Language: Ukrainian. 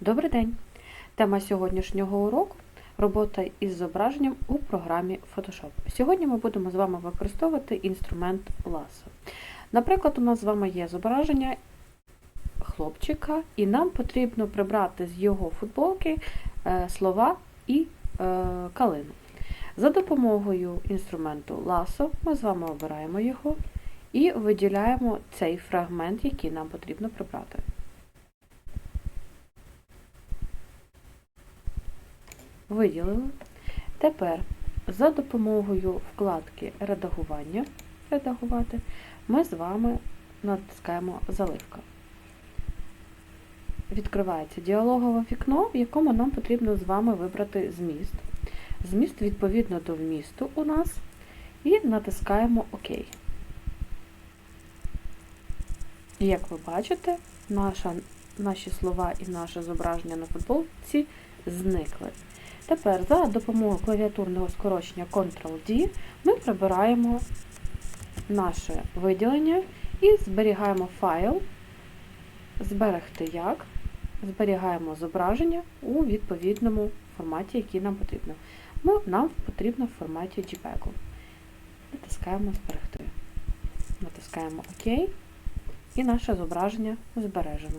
Добрий день! Тема сьогоднішнього уроку робота із зображенням у програмі Photoshop. Сьогодні ми будемо з вами використовувати інструмент ласо. Наприклад, у нас з вами є зображення хлопчика, і нам потрібно прибрати з його футболки е, слова і е, калину. За допомогою інструменту ласо ми з вами обираємо його і виділяємо цей фрагмент, який нам потрібно прибрати. Виділили. Тепер за допомогою вкладки редагування редагувати ми з вами натискаємо заливка. Відкривається діалогове вікно, в якому нам потрібно з вами вибрати зміст. Зміст відповідно до вмісту у нас і натискаємо ОК. І як ви бачите, наша, наші слова і наше зображення на футболці зникли. Тепер за допомогою клавіатурного скорочення Ctrl-D ми прибираємо наше виділення і зберігаємо файл, зберегти як, зберігаємо зображення у відповідному форматі, який нам потрібно. Нам потрібно в форматі JPEG. Натискаємо зберегти. Натискаємо ОК і наше зображення збережено.